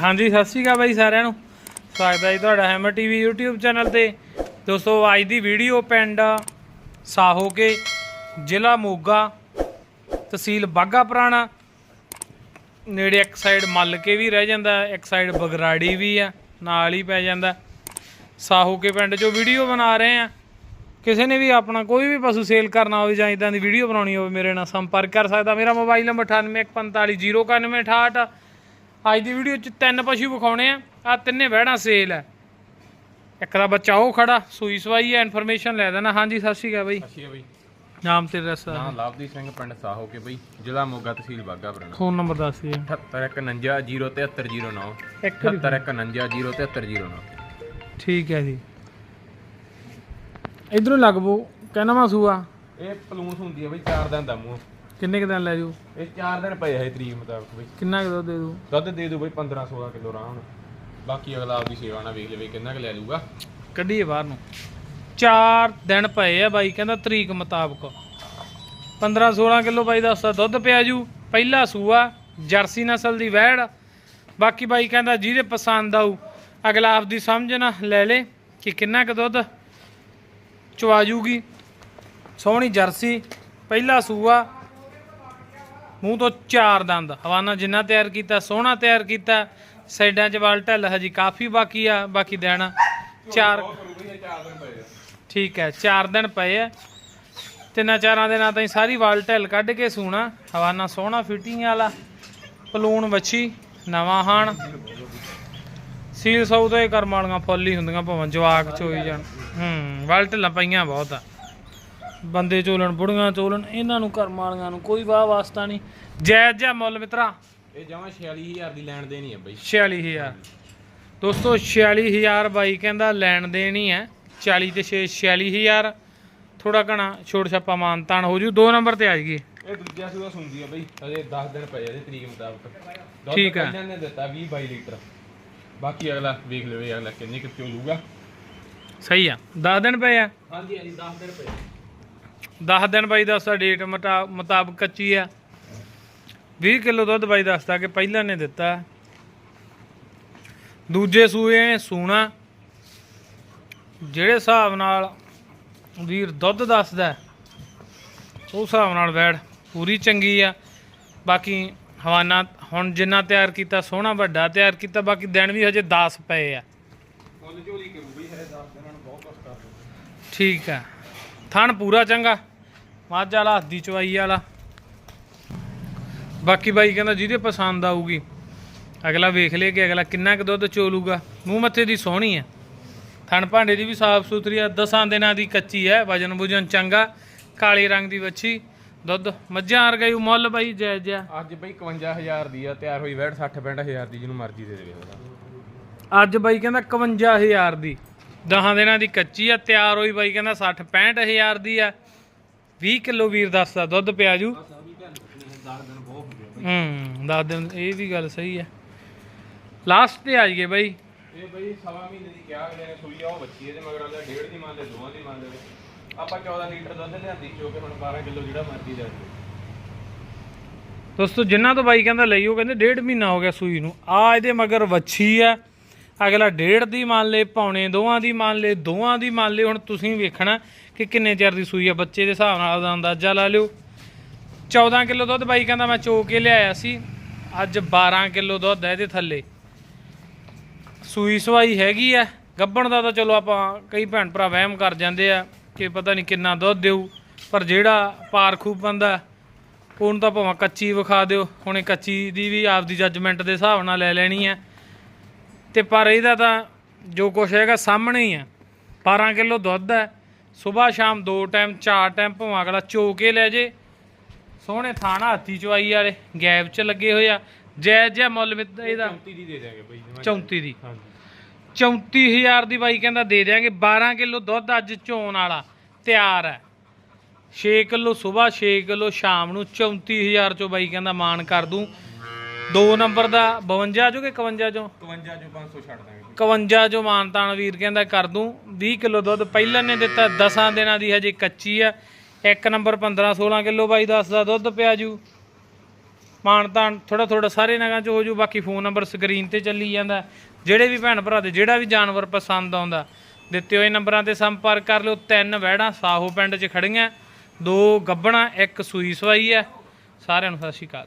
ਹਾਂਜੀ, ਸਤਿ ਸ਼੍ਰੀ ਅਕਾਲ ਬਾਈ ਸਾਰਿਆਂ ਨੂੰ। ਸਵਾਗਤ ਹੈ ਜੀ ਤੁਹਾਡਾ ਹੈਮਰ ਟੀਵੀ YouTube ਚੈਨਲ ਤੇ। ਦੋਸਤੋ, ਅੱਜ ਦੀ ਵੀਡੀਓ ਪਿੰਡ ਸਾਹੋਕੇ, ਜ਼ਿਲ੍ਹਾ ਮੋਗਾ, ਤਹਿਸੀਲ ਬਾਗਾ ਪੁਰਾਣਾ। ਨੇੜੇ ਇੱਕ ਸਾਈਡ ਮੱਲ ਕੇ ਵੀ ਰਹਿ ਜਾਂਦਾ, ਇੱਕ ਸਾਈਡ ਬਗਰਾੜੀ ਵੀ ਆ, ਨਾਲ ਹੀ ਪੈ ਜਾਂਦਾ। ਸਾਹੋਕੇ ਪਿੰਡ 'ਚੋਂ ਵੀਡੀਓ ਬਣਾ ਰਹੇ ਆ ਕਿਸੇ ਨੇ ਵੀ ਆਪਣਾ ਕੋਈ ਵੀ ਪਸ਼ੂ ਸੇਲ ਕਰਨਾ ਹੋਵੇ ਜਾਂ ਇਦਾਂ ਦੀ ਵੀਡੀਓ ਬਣਾਉਣੀ ਹੋਵੇ, ਮੇਰੇ ਨਾਲ ਸੰਪਰਕ ਕਰ ਸਕਦਾ। ਮੇਰਾ ਮੋਬਾਈਲ ਨੰਬਰ 9815409168 ਅੱਜ ਦੀ ਵੀਡੀਓ 'ਚ ਤਿੰਨ ਪਸ਼ੂ ਵਿਖਾਉਣੇ ਆ। ਆ ਤਿੰਨੇ ਵਹਿੜਾਂ ਸੇਲ ਹੈ ਇੱਕ ਦਾ ਬੱਚਾ ਉਹ ਖੜਾ ਸੂਈ ਸਵਾਈ ਹੈ ਇਨਫੋਰਮੇਸ਼ਨ ਲੈ ਦੇਣਾ। ਹਾਂਜੀ ਸਤਿ ਸ਼੍ਰੀ ਅਕਾਲ ਬਾਈ। ਅੱਛੀ ਬਈ। ਨਾਮ ਤੇ ਰਸਾ ਨਾਂ ਲਵਦੀਪ ਸਿੰਘ ਪਿੰਡ ਸਾਹੋ ਕੇ ਬਈ ਜ਼ਿਲ੍ਹਾ ਮੋਗਾ ਤਹਿਸੀਲ ਬਾਗਾ ਪੁਰਾਣਾ। ਫੋਨ ਨੰਬਰ ਦੱਸ ਦਿਓ 7819073009 ਇੱਕ ਵਾਰੀ 7819073009 ਠੀਕ ਹੈ ਜੀ। ਇਧਰੋਂ ਲੱਗਬੋ ਕਹਿਣਾ ਮਾ ਸੂਆ? ਇਹ ਪਲੂਸ ਹੁੰਦੀ ਆ ਬਈ 4 ਦਿਨ ਦਾ ਮੂੰਹ। ਕਿੰਨੇ ਕੁ ਦਿਨ ਲੈ ਜੂ? ਇਹ 4 ਦਿਨ ਪਏ ਹੈ ਤਰੀਕ ਮੁਤਾਬਕ ਬਈ। ਕਿੰਨਾ ਕੁ ਦੁੱਧ ਦੇ ਦੂ? ਦੁੱਧ ਦੇ ਦੂ ਬਈ 15 16 ਕਿਲੋ ਆਰਾਮ ਨਾਲ ਬਾਕੀ ਅਗਲਾ ਆਪਦੀ ਸੇਵਾ ਨਾਲ ਵੇਖ ਲਵੇ ਕਿੰਨਾ ਕੁ ਲੈ ਲੂਗਾ ਕੱਢੀਏ ਬਾਹਰ ਨੂੰ। ਚਾਰ ਦਿਨ ਪਏ ਆ ਬਾਈ ਕਹਿੰਦਾ ਤਰੀਕ ਮੁਤਾਬਕ। 15 16 ਕਿਲੋ ਬਾਈ ਦੱਸਦਾ ਦੁੱਧ ਪਿਆ ਜੂ। ਪਹਿਲਾ ਸੂਆ ਜਰਸੀ ਨਸਲ ਦੀ ਵੈੜ। ਬਾਕੀ ਬਾਈ ਕਹਿੰਦਾ ਜਿਹਦੇ ਪਸੰਦ ਆਊ ਅਗਲਾ ਆਪਦੀ ਸਮਝ ਨਾ ਲੈ ਲੇ ਕਿ ਕਿੰਨਾ ਕੁ ਦੁੱਧ ਚਵਾ ਜੂਗੀ। ਸੋਹਣੀ ਜਰਸੀ ਪਹਿਲਾ ਸੂਆ ਮੂੰਹ ਤੋਂ ਚਾਰ ਦੰਦ। ਹਵਾਨਾ ਜਿੰਨਾ ਤਿਆਰ ਕੀਤਾ, ਸੋਹਣਾ ਤਿਆਰ ਕੀਤਾ, ਸਾਈਡਾਂ 'ਚ ਵਾਲ ਢੱਲ ਹਜੀ ਕਾਫੀ ਬਾਕੀ ਆ, ਬਾਕੀ ਦੇਣਾ। ਚਾਰ ਠੀਕ ਹੈ, ਚਾਰ ਦਿਨ ਪਏ ਆ। ਤਿੰਨਾਂ ਚਾਰਾਂ ਦਿਨਾਂ ਤਾਈਂ ਸਾਰੀ ਵਾਲ ਢੱਲ ਕੱਢ ਕੇ ਸੂਣਾ। ਹਵਾਨਾ ਸੋਹਣਾ ਫਿਟਿੰਗ ਵਾਲਾ। ਪਲੂਣ ਵੱਛੀ, ਨਵਾਂ ਹਾਣ। ਸੀਲ ਸੌ ਤੋਂ ਇਹ ਕਰਮ ਵਾਲੀਆਂ ਫੁੱਲ ਹੀ ਹੁੰਦੀਆਂ, ਭਾਵੇਂ ਜਵਾਕ ਚੋਈ ਜਾਣ। ਹੂੰ ਵਾਲ ਢੱਲਾਂ ਪਈਆਂ ਬਹੁਤ ਆ। ਬੰਦੇ ਚੋਲਣ ਬੁੜੀਆਂ ਚੋਲਣ ਇਹਨਾਂ ਨੂੰ ਕਰਮ ਵਾਲੀਆਂ ਨੂੰ ਕੋਈ ਵਾਹ ਵਾਸਤਾ ਨਹੀਂ। ਜਾਇਜ਼ ਜਿਹਾ ਮੁੱਲ ਮਿੱਤਰਾ। ਇਹ ਜਮਾ 46000 ਦੀ ਲੈਣ ਦੇਣੀ ਆ ਬਈ। 46000 ਦੋਸਤੋ 46000 ਬਾਈ ਕਹਿੰਦਾ ਲੈਣ ਦੇਣੀ ਹੈ। 40 ਤੇ 6 46000 ਥੋੜਾ ਘਣਾ ਛੋਟ ਛੱਪਾ ਮਾਨ ਤਾਨ ਹੋ ਜੂ। ਦੋ ਨੰਬਰ ਤੇ ਆ ਜਾਈਏ। ਇਹ ਦੂਜਾ ਸੂਆ ਸੁਣਦੀ ਆ ਬਈ। ਅਜੇ 10 ਦਿਨ ਪਏ ਇਹਦੀ ਤਰੀਕ ਮੁਤਾਬਕ। ਠੀਕ ਆ। ਪਹਿਲਾਂ ਨੇ ਦਿੱਤਾ 20 22 ਲੀਟਰ। ਬਾਕੀ ਅਗਲਾ ਵੇਖ ਲਵੇ ਅਗਲਾ ਕਿੰਨੇ ਕਿੱਥੇ ਲੂਗਾ ਸਹੀ ਆ। 10 ਦਿਨ ਪਏ ਆ। ਹਾਂਜੀ ਹਾਂਜੀ 10 ਦਿਨ ਪਏ 10 ਦਿਨ ਬਾਈ ਦੱਸਦਾ ਡੇਟ ਮੁਤਾ- ਮੁਤਾਬਕ ਕੱਚੀ ਆ। 20 ਕਿਲੋ ਦੁੱਧ ਬਾਈ ਦੱਸਦਾ ਕਿ ਪਹਿਲਾਂ ਨੇ ਦਿੱਤਾ। ਦੂਜੇ ਸੂਏ ਨੇ ਸੂਣਾ। ਜਿਹੜੇ ਹਿਸਾਬ ਨਾਲ ਵੀਰ ਦੁੱਧ ਦੱਸਦਾ ਉਸ ਹਿਸਾਬ ਨਾਲ ਵੈੜ ਪੂਰੀ ਚੰਗੀ ਆ। ਬਾਕੀ ਹਵਾਨਾ ਹੁਣ ਜਿੰਨਾ ਤਿਆਰ ਕੀਤਾ ਸੋਹਣਾ ਵੱਡਾ ਤਿਆਰ ਕੀਤਾ ਬਾਕੀ ਦਿਨ ਵੀ ਹਜੇ 10 ਪਏ ਆ। ਫੁੱਲ ਝੋਲੀ ਕਰੂ ਬਈ ਹੈ 10 ਦਿਨਾਂ ਨੂੰ ਬਹੁਤ ਕੁਛ ਕਰ ਦਿੰਦੇ ਠੀਕ ਆ। ਥਣ ਪੂਰਾ ਚੰਗਾ। ਮੱਝ ਵਾਲਾ ਹੱਦੀ ਚਵਾਈ ਵਾਲਾ। ਬਾਕੀ ਬਾਈ ਕਹਿੰਦਾ ਜਿਹਦੇ ਪਸੰਦ ਆਊਗੀ ਅਗਲਾ ਵੇਖ ਲੇ ਕਿ ਅਗਲਾ ਕਿੰਨਾ ਕੁ ਦੁੱਧ ਚੋਲੂਗਾ। ਮੂੰਹ ਮੱਥੇ ਦੀ ਸੋਹਣੀ ਆ। ਥਣ ਭਾਂਡੇ ਦੀ ਵੀ ਸਾਫ਼ ਸੁਥਰੀ ਆ। ਦਸਾਂ ਦਿਨਾਂ ਦੀ ਕੱਚੀ ਹੈ ਵਜਨ ਬੁਜਨ ਚੰਗਾ ਕਾਲੇ ਰੰਗ ਦੀ ਵੱਛੀ। ਦੁੱਧ ਮੱਝਾਂ ਵਰਗਾ ਹੀ ਮੁੱਲ ਬਾਈ ਜਾਇਜ਼ ਜਿਹਾ ਅੱਜ ਬਈ 51000 ਦੀ ਆ ਤਿਆਰ ਹੋਈ ਵੈਟ 60 65000 ਦੀ ਜਿਹਨੂੰ ਮਰਜ਼ੀ ਦੇ ਦੇਵੇ। ਅੱਜ ਬਾਈ ਕਹਿੰਦਾ 51000 ਦੀ। ਦਹਾਂ ਦਿਨਾਂ ਦੀ ਕੱਚੀ ਆ ਤਿਆਰ ਹੋਈ ਬਾਈ ਕਹਿੰਦਾ 60 65000 ਦੀ ਆ। 20 ਕਿਲੋ ਵੀਰ ਦੱਸਦਾ ਦੁੱਧ ਪਿਆ ਜੂ। ਹੂੰ ਦੱਸ ਦਿਨ ਇਹ ਵੀ ਗੱਲ ਸਹੀ ਹੈ ਲਾਸਟ ਤੇ ਆ ਜਾਈਏ ਬਾਈ। ਇਹ ਬਈ ਸਵਾ ਮਹੀਨੇ ਦੀ ਕਿਹਾ ਅਗਲੇ ਨੇ ਸੂਈ ਆ ਉਹ ਬੱਚੀ ਇਹਦੇ ਮਗਰ ਅਗਲਾ ਡੇਢ ਦੀ ਮੰਨ ਲੈ ਦੋਵਾਂ ਦੀ ਮੰਨ ਲੈ ਆਪਾਂ 14 ਲੀਟਰ ਦੁੱਧ ਲਿਆਂਦੀ ਜੋ ਕਿ ਹੁਣ 12 ਕਿਲੋ ਜਿਹੜਾ ਮਰਜ਼ੀ ਲੈ ਲਓ। ਦੋਸਤੋ ਜਿਨ੍ਹਾਂ ਤੋਂ ਬਾਈ ਕਹਿੰਦਾ ਲਈ ਉਹ ਕਹਿੰਦੇ ਡੇਢ ਮਹੀਨਾ ਹੋ ਗਿਆ ਸੂਈ ਨੂੰ। ਆ ਇਹਦੇ ਮਗਰ ਵੱਛੀ ਆ। ਅਗਲਾ ਡੇਢ ਦੀ ਮੰਨ ਲੇ ਪੌਣੇ ਦੋਵਾਂ ਦੀ ਮੰਨ ਲੇ ਦੋਵਾਂ ਦੀ ਮੰਨ ਲੇ ਹੁਣ ਤੁਸੀਂ ਵੇਖਣਾ ਕਿ ਕਿੰਨੇ ਚਿਰ ਦੀ ਸੂਈ ਆ, ਬੱਚੇ ਦੇ ਹਿਸਾਬ ਨਾਲ ਦਾ ਅੰਦਾਜ਼ਾ ਲਾ ਲਿਓ। 14 ਕਿਲੋ ਦੁੱਧ ਬਾਈ ਕਹਿੰਦਾ ਮੈਂ ਚੋ ਕੇ ਲਿਆਇਆ ਸੀ। ਅੱਜ 12 ਕਿਲੋ ਦੁੱਧ ਹੈ ਇਹਦੇ ਥੱਲੇ। ਸੂਈ ਸਵਾਈ ਹੈਗੀ ਆ। ਗੱਬਣ ਦਾ ਤਾਂ ਚਲੋ ਆਪਾਂ ਕਈ ਭੈਣ ਭਰਾ ਵਹਿਮ ਕਰ ਜਾਂਦੇ ਆ ਕਿ ਪਤਾ ਨਹੀਂ ਕਿੰਨਾ ਦੁੱਧ ਦੇਊ, ਪਰ ਜਿਹੜਾ ਪਾਰਖੂ ਬੰਦਾ ਉਹਨੂੰ ਤਾਂ ਭਾਵੇਂ ਕੱਚੀ ਵਿਖਾ ਦਿਓ। ਹੁਣੇ ਕੱਚੀ ਦੀ ਵੀ ਆਪਦੀ ਜੱਜਮੈਂਟ ਦੇ ਹਿਸਾਬ ਨਾਲ ਲੈ ਲੈਣੀ ਹੈ ਤੇ ਪਰ ਇਹਦਾ ਤਾਂ ਜੋ ਕੁਛ ਹੈਗਾ ਸਾਹਮਣੇ ਹੀ ਆ। 12 ਕਿਲੋ ਦੁੱਧ ਹੈ। ਸਵੇਰ ਸ਼ਾਮ ਦੋ ਟਾਈਮ ਚਾਰ ਟਾਈਮ ਭਾਵੇਂ ਅਗਲਾ ਚੋ ਕੇ ਲੈ ਜੇ। ਸੋਹਣੇ ਥਾਣਾ ਹੱਥੀ ਚਵਾਈ ਵਾਲੇ ਗੈਪ 'ਚ ਲੱਗੇ ਹੋਏ ਆ। ਜੈ ਜੈ ਮੁੱਲ ਮਿੱਤ ਇਹਦਾ 34 ਦੀ ਦੇ ਦਿਆਂਗੇ ਬਈ ਜਮਾਂ। 34 ਦੀ। ਹਾਂਜੀ। 34000 ਦੀ ਬਾਈ ਕਹਿੰਦਾ ਦੇ ਦਿਆਂਗੇ। 12 ਕਿਲੋ ਦੁੱਧ ਅੱਜ ਚੋਣ ਵਾਲਾ ਤਿਆਰ ਹੈ। 6 ਕਿਲੋ ਸਵੇਰ 6 ਕਿਲੋ ਸ਼ਾਮ ਨੂੰ 34000 ਚੋਂ ਬਾਈ ਕਹਿੰਦਾ ਮਾਨ ਕਰ ਦੂੰ। ਦੋ ਨੰਬਰ ਦਾ 52 ਚੋਂ ਕਿ 51 ਚੋਂ? 52 ਜੋ 500 ਛੱਡ ਦਾਂਗੇ 51 ਜੋ ਮਾਨਤਾਨ ਵੀਰ ਕਹਿੰਦਾ ਕਰ ਦੂੰ 20 ਕਿਲੋ ਦੁੱਧ ਪਹਿਲਾਂ ਨੇ ਦਿੱਤਾ 10 ਦਿਨਾਂ ਦੀ ਹਜੇ ਕੱਚੀ ਆ। ਇੱਕ ਨੰਬਰ 15 16 ਕਿਲੋ ਬਾਈ ਦੱਸਦਾ ਦੁੱਧ ਪਿਆ ਜੂ। ਮਾਨ ਤਾਨ ਥੋੜਾ ਥੋੜਾ ਸਾਰੇ ਨਗਾਂ ਚ ਹੋ ਜੂ ਬਾਕੀ ਫੋਨ ਨੰਬਰ ਸਕਰੀਨ ਤੇ ਚੱਲੀ ਜਾਂਦਾ। ਜਿਹੜੇ ਵੀ ਭੈਣ ਭਰਾ ਦੇ ਜਿਹੜਾ ਵੀ ਜਾਨਵਰ ਪਸੰਦ ਆਉਂਦਾ ਦਿੱਤੇ ਹੋਏ ਨੰਬਰਾਂ ਤੇ ਸੰਪਰਕ ਕਰ ਲਿਓ। ਤਿੰਨ ਵਹਿੜਾਂ ਸਾਹੋ ਪਿੰਡ 'ਚ ਖੜੀਆਂ ਦੋ ਗੱਬਣਾ ਇੱਕ ਸੂਈ ਸਵਾਈ ਹੈ ਸਾਰਿਆਂ ਨੂੰ ਸਤਿ ਸ਼੍ਰੀ ਅਕਾਲ।